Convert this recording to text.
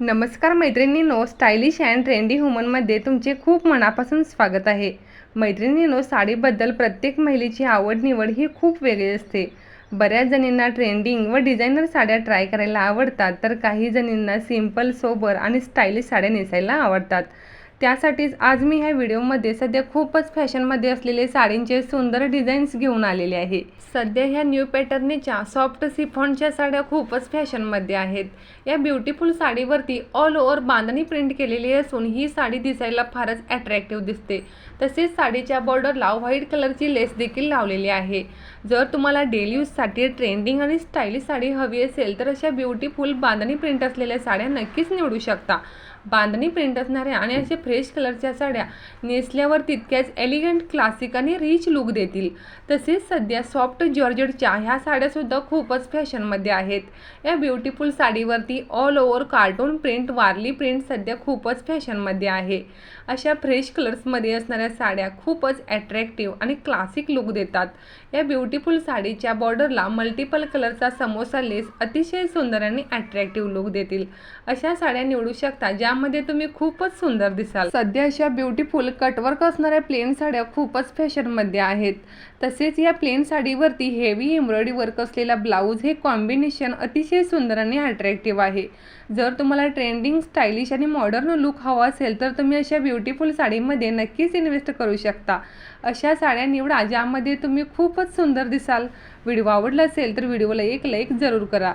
नमस्कार मैत्रिणींनो stylish and trendy हुमनमध्ये तुमचे खूप मनापासून स्वागत आहे. मैत्रिणींनो साडीबद्दल प्रत्येक महिलेची आवड निवड ही खूप वेगळी असते. बऱ्याच जणींना ट्रेंडिंग व डिझायनर साड्या ट्राय करायला आवडतात तर काही जणींना सिंपल सोबर आणि स्टायलिश साड्या नेसायला आवडतात. त्यासाठीच आज मी ह्या व्हिडिओमध्ये सध्या खूपच फॅशनमध्ये असलेले साडींचे सुंदर डिझाईन्स घेऊन आलेले आहे. सध्या ह्या न्यू पॅटर्नीच्या सॉफ्ट सिफॉनच्या साड्या खूपच फॅशनमध्ये आहेत. या ब्युटिफुल साडीवरती ऑल ओव्हर बांधणी प्रिंट केलेली असून ही साडी दिसायला फारच अट्रॅक्टिव्ह दिसते. तसेच साडीच्या बॉर्डरला व्हाईट कलरची लेस देखील लावलेली आहे. जर तुम्हाला डेली यूजसाठी ट्रेंडिंग आणि स्टायलिश साडी हवी असेल तर अशा ब्युटिफुल बांधणी प्रिंट असलेल्या साड्या नक्कीच निवडू शकता. बांधणी प्रिंट असणाऱ्या आणि असे फ्रेश कलरच्या साड्या नेसल्यावर तितक्याच एलिगंट क्लासिक आणि रिच लुक देतील. तसेच सध्या सॉफ्ट जॉर्जेटच्या ह्या साड्यासुद्धा खूपच फॅशनमध्ये आहेत. या beautiful साडीवरती all over cartoon print Warli print सध्या खूपच फॅशनमध्ये आहे. अशा फ्रेश कलर्समध्ये असणाऱ्या साड्या खूपच ॲट्रॅक्टिव्ह आणि क्लासिक लुक देतात. या ब्युटिफुल साडीच्या बॉर्डरला मल्टिपल कलरचा समोसा लेस अतिशय सुंदर आणि ॲट्रॅक्टिव्ह लुक देतील. अशा साड्या निवडू शकता ज्या त्यामध्ये तुम्ही खूपच सुंदर दिसाल. सध्या अशा ब्युटिफुल कटवर्क असणाऱ्या प्लेन साड्या खूपच फॅशनमध्ये आहेत. तसेच या प्लेन साडीवरती हेवी एम्ब्रॉयडरी वर्क असलेला ब्लाऊज हे कॉम्बिनेशन अतिशय सुंदर आणि अट्रॅक्टिव्ह आहे. जर तुम्हाला ट्रेंडिंग स्टायलिश आणि मॉडर्न लुक हवा असेल तर तुम्ही अशा ब्युटिफुल साडीमध्ये नक्कीच इन्व्हेस्ट करू शकता. अशा साड्या निवडा ज्यामध्ये तुम्ही खूपच सुंदर दिसाल. व्हिडिओ आवडला असेल तर व्हिडिओला एक लाईक जरूर करा.